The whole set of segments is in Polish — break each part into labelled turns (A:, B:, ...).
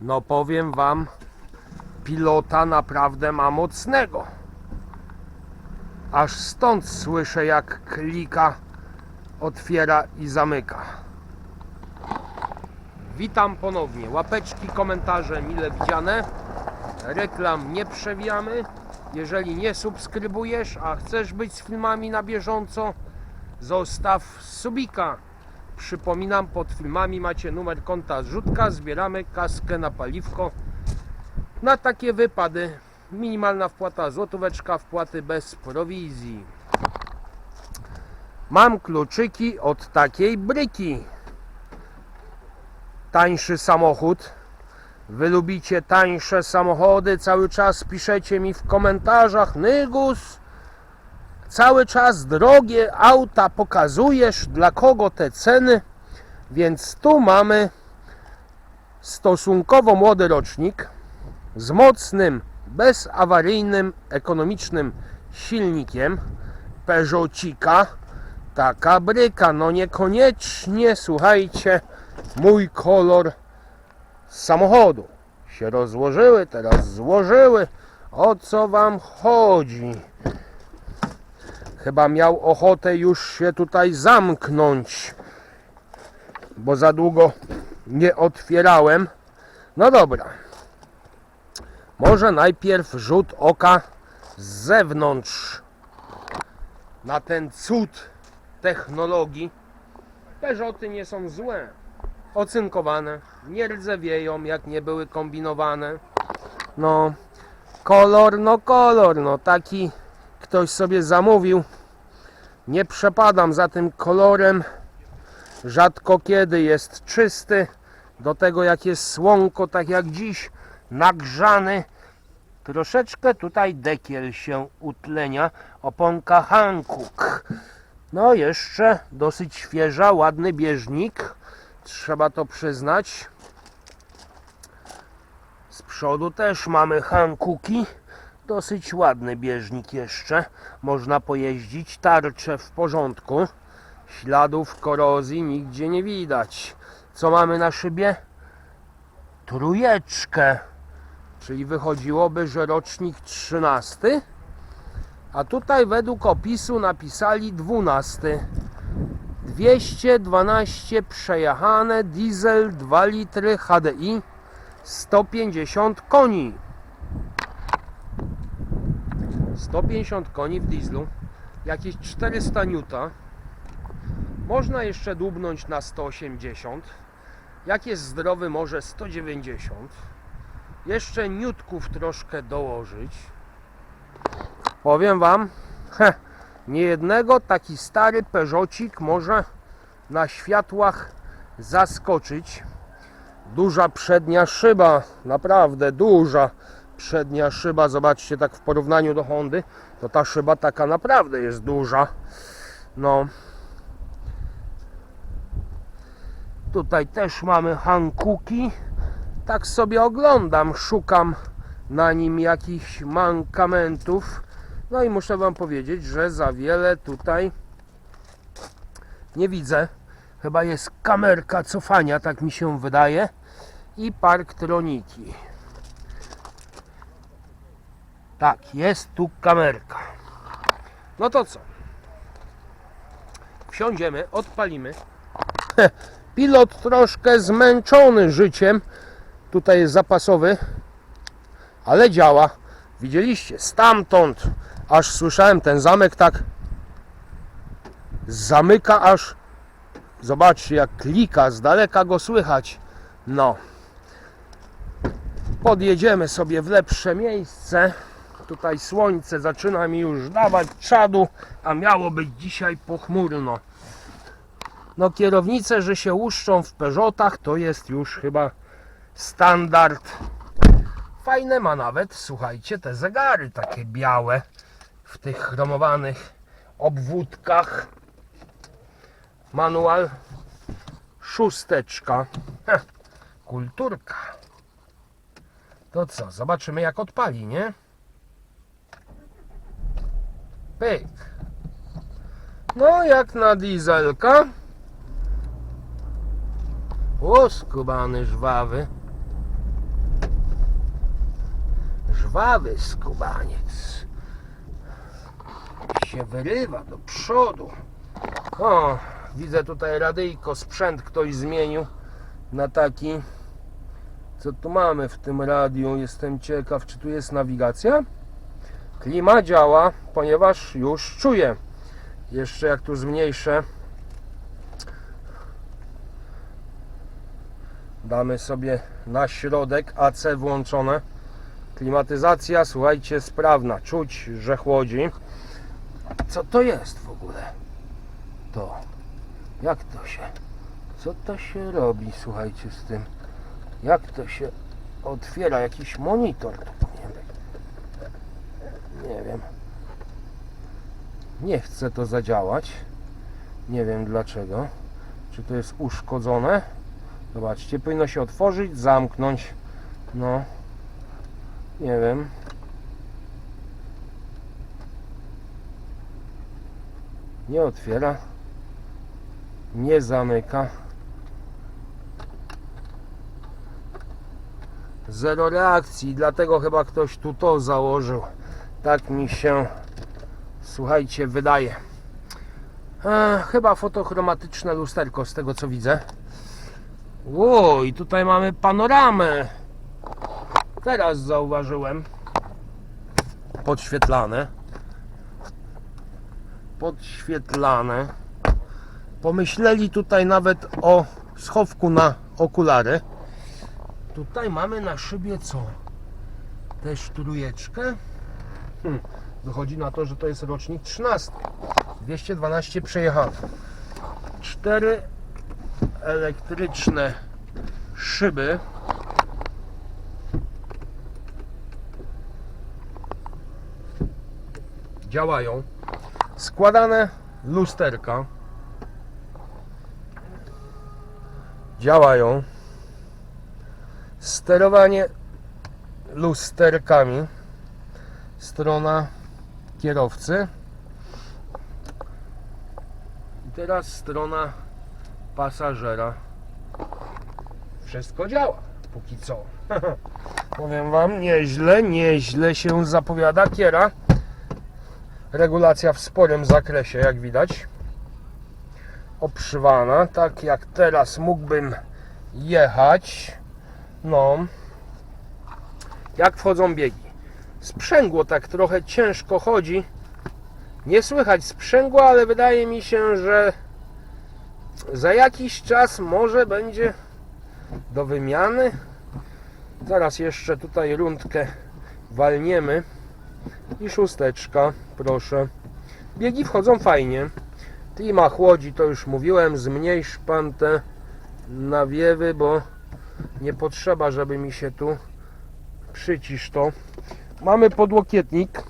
A: No powiem wam, pilota naprawdę ma mocnego. Aż stąd słyszę jak klika, otwiera i zamyka. Witam ponownie. Łapeczki, komentarze mile widziane. Reklam nie przewijamy. Jeżeli nie subskrybujesz, a chcesz być z filmami na bieżąco, zostaw subika. Przypominam, pod filmami macie numer konta zrzutka. Zbieramy kaskę na paliwko. Na takie wypady minimalna wpłata złotóweczka, wpłaty bez prowizji. Mam kluczyki od takiej bryki. Tańszy samochód. Wy lubicie tańsze samochody, cały czas piszecie mi w komentarzach Nygus, cały czas drogie auta pokazujesz, dla kogo te ceny, więc tu mamy stosunkowo młody rocznik z mocnym, bezawaryjnym, ekonomicznym silnikiem Peugeotika, taka bryka, no niekoniecznie, słuchajcie, mój kolor samochodu się rozłożyły, teraz złożyły. O co wam chodzi? Chyba miał ochotę już się tutaj zamknąć, bo za długo nie otwierałem. No dobra. Może najpierw rzut oka z zewnątrz na ten cud technologii. Peugeoty nie są złe ocynkowane, nie rdzewieją jak nie były kombinowane. No, kolor, no kolor, no taki ktoś sobie zamówił. Nie przepadam za tym kolorem. Rzadko kiedy jest czysty. Do tego jak jest słonko, tak jak dziś, nagrzany. Troszeczkę tutaj dekiel się utlenia. Oponka Hankook. No jeszcze dosyć świeża, ładny bieżnik trzeba to przyznać. Z przodu też mamy Hankooki. Dosyć ładny bieżnik jeszcze. Można pojeździć. Tarcze w porządku. Śladów korozji nigdzie nie widać. Co mamy na szybie? Trójeczkę. Czyli wychodziłoby, że rocznik 13. A tutaj według opisu napisali 12. 212 przejechane, diesel 2 litry HDI 150 koni 150 koni w dieslu jakieś 400 newta można jeszcze dłubnąć na 180 jak jest zdrowy może 190 jeszcze niutków troszkę dołożyć. Powiem wam heh, Niejednego taki stary Peugeotik może na światłach zaskoczyć. Duża przednia szyba, naprawdę duża przednia szyba. Zobaczcie, tak w porównaniu do Hondy, to ta szyba taka naprawdę jest duża. No. Tutaj też mamy Hankooki. Tak sobie oglądam, szukam na nim jakichś mankamentów. No i muszę Wam powiedzieć, że za wiele tutaj nie widzę. Chyba jest kamerka cofania, tak mi się wydaje. I parktroniki. Tak, jest tu kamerka. No to co? Wsiądziemy, odpalimy. Pilot troszkę zmęczony życiem. Tutaj jest zapasowy, ale działa. Widzieliście, stamtąd aż słyszałem ten zamek tak zamyka aż zobaczcie jak klika z daleka go słychać no podjedziemy sobie w lepsze miejsce tutaj słońce zaczyna mi już dawać czadu a miało być dzisiaj pochmurno no kierownice, że się łuszczą w Peugeotach to jest już chyba standard fajne ma nawet słuchajcie te zegary takie białe w tych chromowanych obwódkach. Manual szósteczka. Heh, kulturka. To co, zobaczymy jak odpali, nie? Pyk. No jak na dieselka. O, skubany żwawy. Żwawy skubaniec. Się wyrywa do przodu. O, widzę tutaj radyjko, sprzęt ktoś zmienił na taki. Co tu mamy w tym radiu? Jestem ciekaw, czy tu jest nawigacja? Klima działa, ponieważ już czuję. Jeszcze jak tu zmniejszę. Damy sobie na środek AC włączone. Klimatyzacja, słuchajcie, sprawna. Czuć, że chłodzi. Co to jest w ogóle? To. Jak to się. Co to się robi, słuchajcie, z tym? Jak to się otwiera? Jakiś monitor tu. Nie wiem. Nie chce to zadziałać. Nie wiem dlaczego. Czy to jest uszkodzone? Zobaczcie, powinno się otworzyć, zamknąć. No. Nie wiem. Nie otwiera. Nie zamyka. Zero reakcji, dlatego chyba ktoś tu to założył. Tak mi się, słuchajcie, wydaje. E, chyba fotochromatyczne lusterko, z tego co widzę. Ło, i tutaj mamy panoramę. Teraz zauważyłem. Podświetlane. Podświetlane. Pomyśleli tutaj nawet o schowku na okulary. Tutaj mamy na szybie co? Też trójeczkę. Hmm. Wychodzi na to, że to jest rocznik 13. 212 przejechane. Cztery elektryczne szyby. Działają. Składane lusterka. Działają. Sterowanie lusterkami. Strona kierowcy. I teraz strona pasażera. Wszystko działa, póki co. Powiem Wam, nieźle, nieźle się zapowiada kiera. Regulacja w sporym zakresie, jak widać. Obszywana, tak jak teraz mógłbym jechać. No. Jak wchodzą biegi? Sprzęgło tak trochę ciężko chodzi. Nie słychać sprzęgła, ale wydaje mi się, że za jakiś czas może będzie do wymiany. Zaraz jeszcze tutaj rundkę walniemy. I szósteczka, proszę. Biegi wchodzą fajnie. Klima chłodzi, to już mówiłem. Zmniejsz pan te nawiewy, bo nie potrzeba, żeby mi się tu przycisz to. Mamy podłokietnik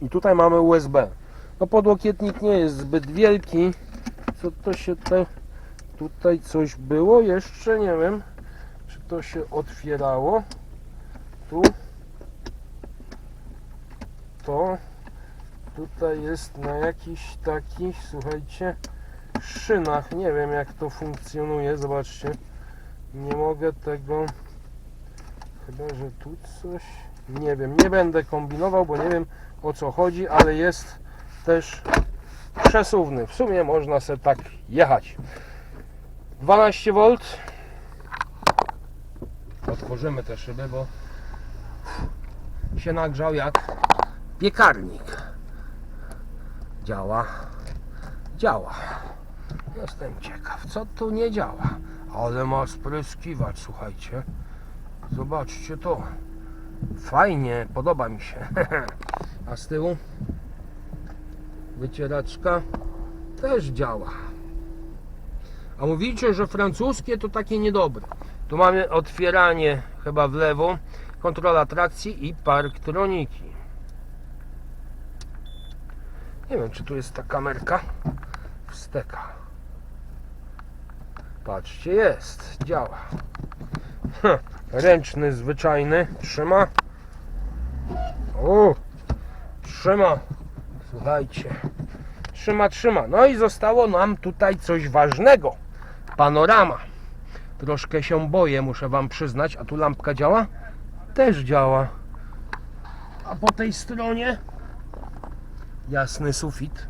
A: i tutaj mamy USB. No podłokietnik nie jest zbyt wielki. Co to się te, tutaj coś było jeszcze? Nie wiem, czy to się otwierało. Tu to tutaj jest na jakichś takich, słuchajcie, szynach. Nie wiem jak to funkcjonuje. Zobaczcie. Nie mogę tego. Chyba, że tu coś. Nie wiem, nie będę kombinował, bo nie wiem o co chodzi, ale jest też przesuwny. W sumie można sobie tak jechać. 12 V. Otworzymy te szyby, bo się nagrzał jak piekarnik. Działa. Działa. Jestem ciekaw, co tu nie działa. Ale ma spryskiwać, słuchajcie. Zobaczcie to. Fajnie, podoba mi się. A z tyłu wycieraczka też działa. A mówicie, że francuskie to takie niedobre. Tu mamy otwieranie chyba w lewo, kontrola trakcji i parktroniki. Nie wiem, czy tu jest ta kamerka. Wsteka. Patrzcie, jest, działa. Ręczny, zwyczajny, trzyma. O, trzyma. Słuchajcie, trzyma, trzyma. No i zostało nam tutaj coś ważnego. Panorama. Troszkę się boję, muszę Wam przyznać. A tu lampka działa? też działa. A po tej stronie jasny sufit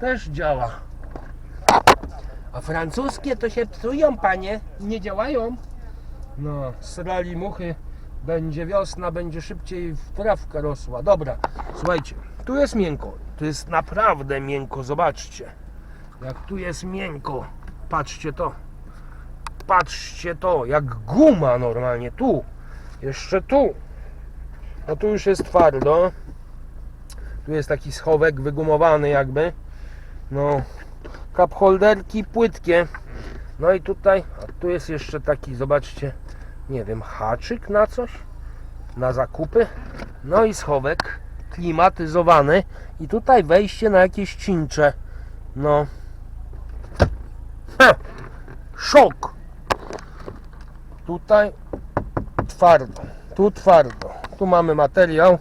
A: też działa. A francuskie to się psują, panie, nie działają. No, srali muchy, będzie wiosna, będzie szybciej trawka rosła. Dobra, słuchajcie, tu jest miękko, tu jest naprawdę miękko, zobaczcie. Jak tu jest miękko, patrzcie to. Patrzcie to, jak guma normalnie, tu. Jeszcze tu. No tu już jest twardo. Tu jest taki schowek wygumowany jakby. No, cup holderki płytkie. No i tutaj, tu jest jeszcze taki, zobaczcie, nie wiem, haczyk na coś, na zakupy. No i schowek klimatyzowany i tutaj wejście na jakieś cincze. No. Ha! Szok! Tutaj twardo, tu twardo. Tu mamy materiał.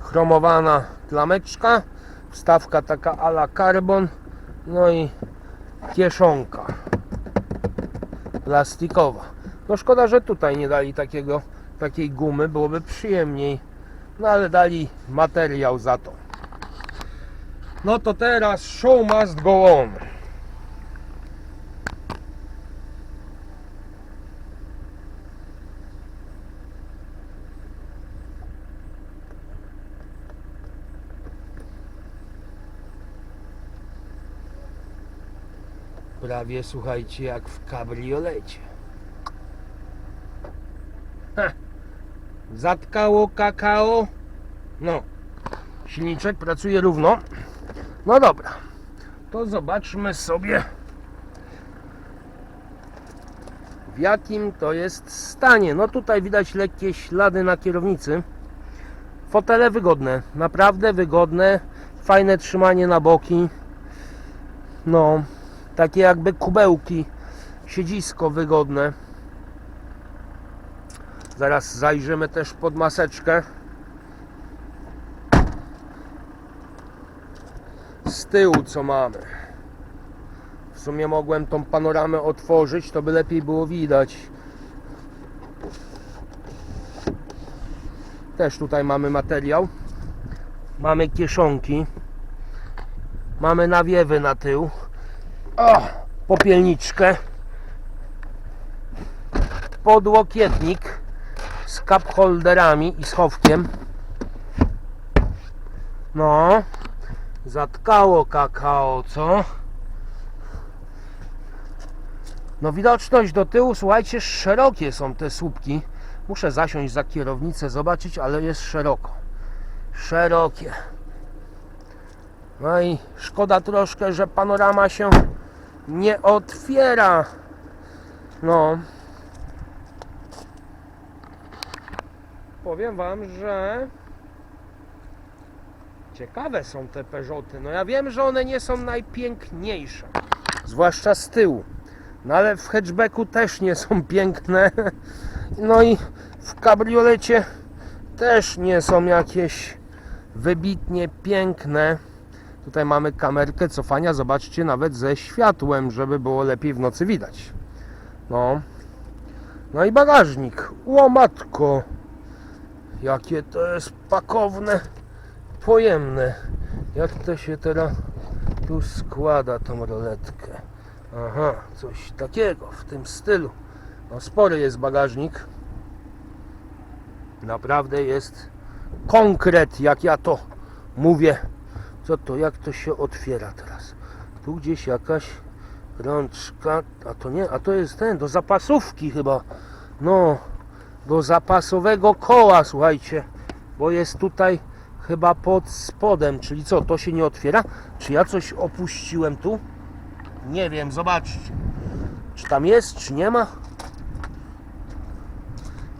A: Chromowana klameczka, wstawka taka ala carbon, no i kieszonka plastikowa. No szkoda, że tutaj nie dali takiego, takiej gumy, byłoby przyjemniej. No ale dali materiał za to. No to teraz show must go on. Prawie słuchajcie jak w kabriolecie. Zatkało kakao. No. Silniczek pracuje równo. No dobra. To zobaczmy sobie w jakim to jest stanie. No tutaj widać lekkie ślady na kierownicy. Fotele wygodne, naprawdę wygodne. Fajne trzymanie na boki. No, takie jakby kubełki, siedzisko wygodne. Zaraz zajrzymy też pod maseczkę. Z tyłu co mamy. W sumie mogłem tą panoramę otworzyć, to by lepiej było widać. Też tutaj mamy materiał. Mamy kieszonki. Mamy nawiewy na tył. O, popielniczkę. Podłokietnik z cup holderami i schowkiem. No, zatkało kakao, co? No widoczność do tyłu, słuchajcie, szerokie są te słupki. Muszę zasiąść za kierownicę, zobaczyć, ale jest szeroko. Szerokie. No i szkoda troszkę, że panorama się nie otwiera. No. Powiem wam, że ciekawe są te Peugeoty. No ja wiem, że one nie są najpiękniejsze. Zwłaszcza z tyłu. No ale w hatchbacku też nie są piękne. No i w kabriolecie też nie są jakieś wybitnie piękne. Tutaj mamy kamerkę cofania, zobaczcie, nawet ze światłem, żeby było lepiej w nocy widać. No. No i bagażnik. O matko. Jakie to jest pakowne, pojemne. Jak to się teraz tu składa tą roletkę? Aha, coś takiego w tym stylu. No spory jest bagażnik. Naprawdę jest konkret, jak ja to mówię. Co to, jak to się otwiera teraz? Tu gdzieś jakaś rączka, a to nie, a to jest ten, do zapasówki chyba. No, do zapasowego koła, słuchajcie, bo jest tutaj chyba pod spodem, czyli co, to się nie otwiera? Czy ja coś opuściłem tu? Nie wiem, zobaczcie. Czy tam jest, czy nie ma?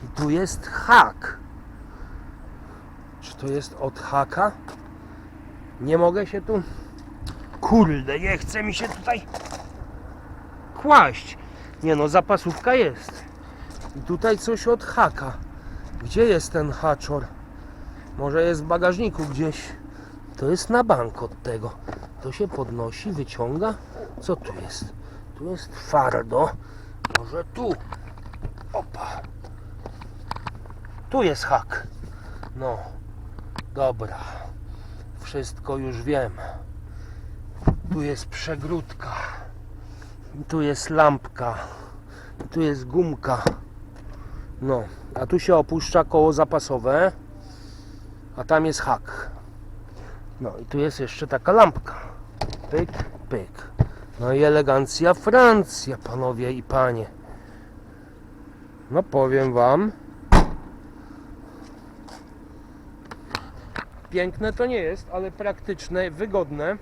A: I tu jest hak. Czy to jest od haka? Nie mogę się tu. Kurde, nie chce mi się tutaj kłaść. Nie no, zapasówka jest. I tutaj coś od haka. Gdzie jest ten haczor? Może jest w bagażniku gdzieś. To jest na bank od tego. To się podnosi, wyciąga. Co tu jest? Tu jest twardo. Może tu. Opa. Tu jest hak. No, dobra. Wszystko już wiem. Tu jest przegródka. Tu jest lampka. Tu jest gumka. No, a tu się opuszcza koło zapasowe. A tam jest hak. No i tu jest jeszcze taka lampka. Pyk, pyk. No i elegancja Francja, panowie i panie. No powiem wam. Piękne to nie jest, ale praktyczne, wygodne.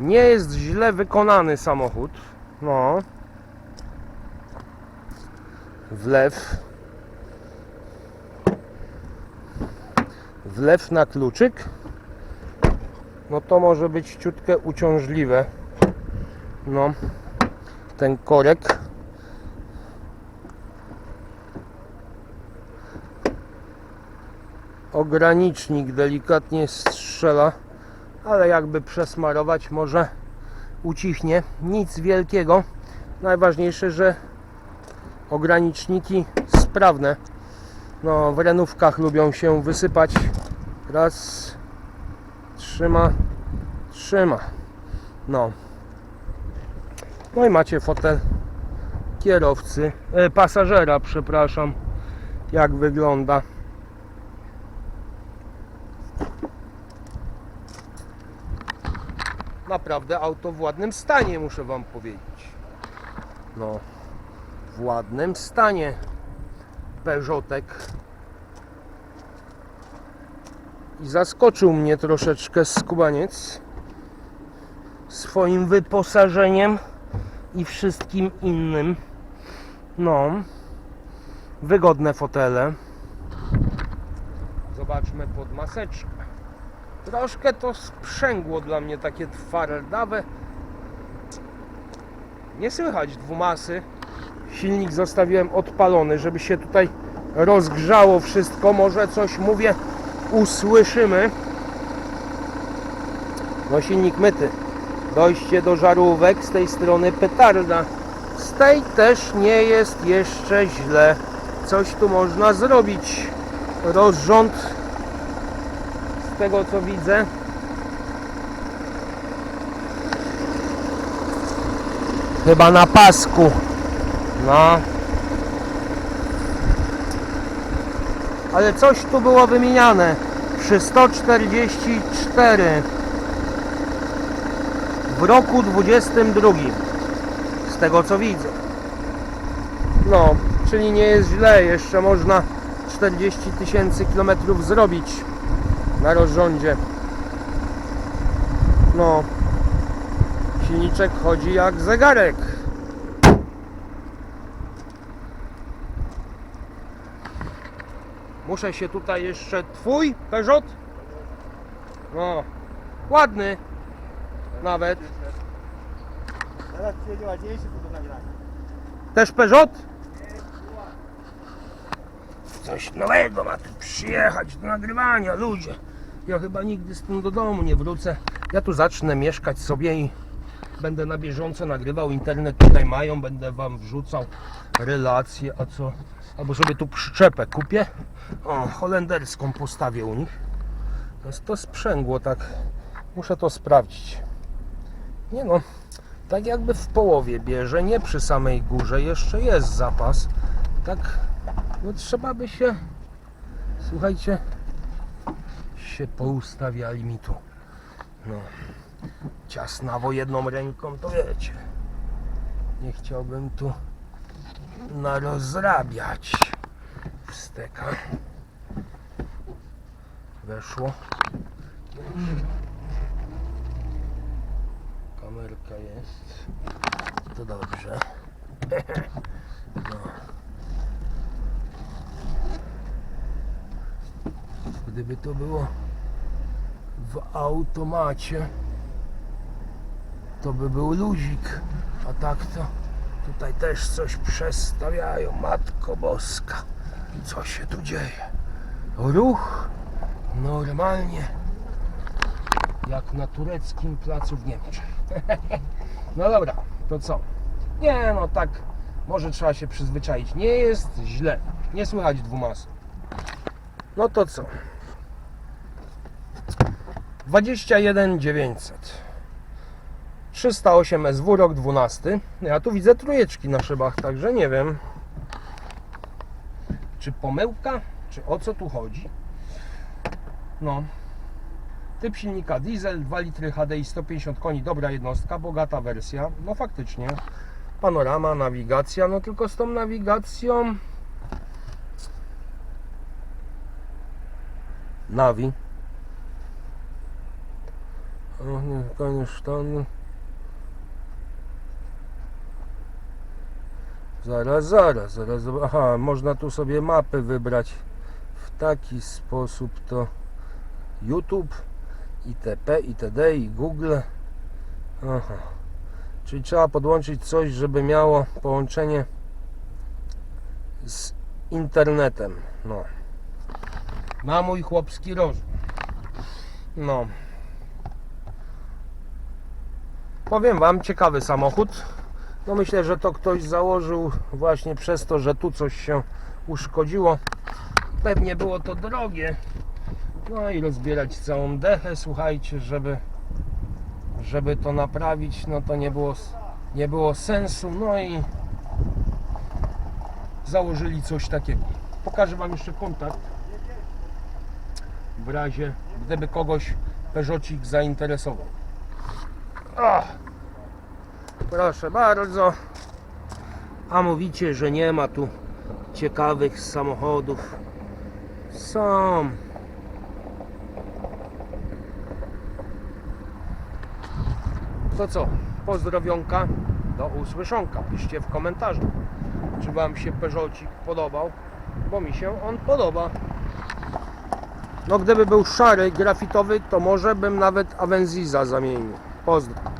A: Nie jest źle wykonany samochód. No. Wlew. Wlew na kluczyk. No to może być ciutkę uciążliwe. No. Ten korek. Ogranicznik delikatnie strzela, ale jakby przesmarować może ucichnie. Nic wielkiego. Najważniejsze, że ograniczniki sprawne. No, w renówkach lubią się wysypać. Raz, trzyma, trzyma. No. No i macie fotel kierowcy, e, pasażera, przepraszam, jak wygląda. Naprawdę auto w ładnym stanie, muszę Wam powiedzieć. No, w ładnym stanie. Peugeotek. I zaskoczył mnie troszeczkę skubaniec swoim wyposażeniem i wszystkim innym. No, wygodne fotele. Zobaczmy pod maseczkę. Troszkę to sprzęgło dla mnie takie twardawe. Nie słychać dwumasy. Silnik zostawiłem odpalony, żeby się tutaj rozgrzało wszystko. Może coś mówię, usłyszymy. No silnik myty. Dojście do żarówek z tej strony petarda. Z tej też nie jest jeszcze źle. Coś tu można zrobić. Rozrząd tego co widzę. Chyba na pasku. No. Ale coś tu było wymieniane. Przy 144 w roku 22 z tego co widzę no czyli nie jest źle jeszcze można 40 tysięcy kilometrów zrobić na rozrządzie no silniczek chodzi jak zegarek muszę się tutaj jeszcze twój Peugeot no ładny nawet
B: Teraz przyjedzie ładniejszy to do nagrania.
A: Też Peugeot? Coś nowego ma tu przyjechać do nagrywania, ludzie. Ja chyba nigdy z tym do domu nie wrócę. Ja tu zacznę mieszkać sobie i będę na bieżąco nagrywał. Internet tutaj mają, będę wam wrzucał relacje, a co? Albo sobie tu przyczepę kupię. O, holenderską postawię u nich. Jest to sprzęgło, tak. Muszę to sprawdzić. Nie no, tak jakby w połowie bierze, nie przy samej górze, jeszcze jest zapas. Tak, no trzeba by się, słuchajcie, się poustawiali mi tu. No, ciasnawo jedną ręką, to wiecie. Nie chciałbym tu narozrabiać wsteka. Weszło. Kamerka jest. To dobrze. No. Gdyby to było w automacie, to by był luzik. A tak to tutaj też coś przestawiają. Matko Boska. Co się tu dzieje? Ruch normalnie jak na tureckim placu w Niemczech. No dobra, to co? Nie no tak, może trzeba się przyzwyczaić. Nie jest źle. Nie słychać dwumasu. No to co? 21 900 308 SW rok 12 Ja tu widzę trójeczki na szybach, także nie wiem Czy pomyłka? Czy o co tu chodzi? No Typ silnika diesel, 2 litry HDI, 150 koni, dobra jednostka, bogata wersja. No faktycznie. Panorama, nawigacja, no tylko z tą nawigacją. Nawi. Nie, koniec sztony. Zaraz, zaraz, zaraz. Aha, można tu sobie mapy wybrać. W taki sposób to YouTube, itp., itd. i Google. Aha. Czyli trzeba podłączyć coś, żeby miało połączenie z internetem. No. Na mój chłopski rozum. No. Powiem Wam, ciekawy samochód. No myślę, że to ktoś założył właśnie przez to, że tu coś się uszkodziło. Pewnie było to drogie. No i rozbierać całą dechę, słuchajcie, żeby żeby to naprawić, no to nie było nie było sensu. No i założyli coś takiego. Pokażę Wam jeszcze kontakt. W razie gdyby kogoś Peugeotik zainteresował. Ach, proszę bardzo. A mówicie, że nie ma tu ciekawych samochodów. Są. To co? Pozdrowionka. Do usłyszonka. Piszcie w komentarzu, czy Wam się Peugeotik podobał, bo mi się on podoba. No gdyby był szary, grafitowy, to może bym nawet Avenziza zamienił. Oslo.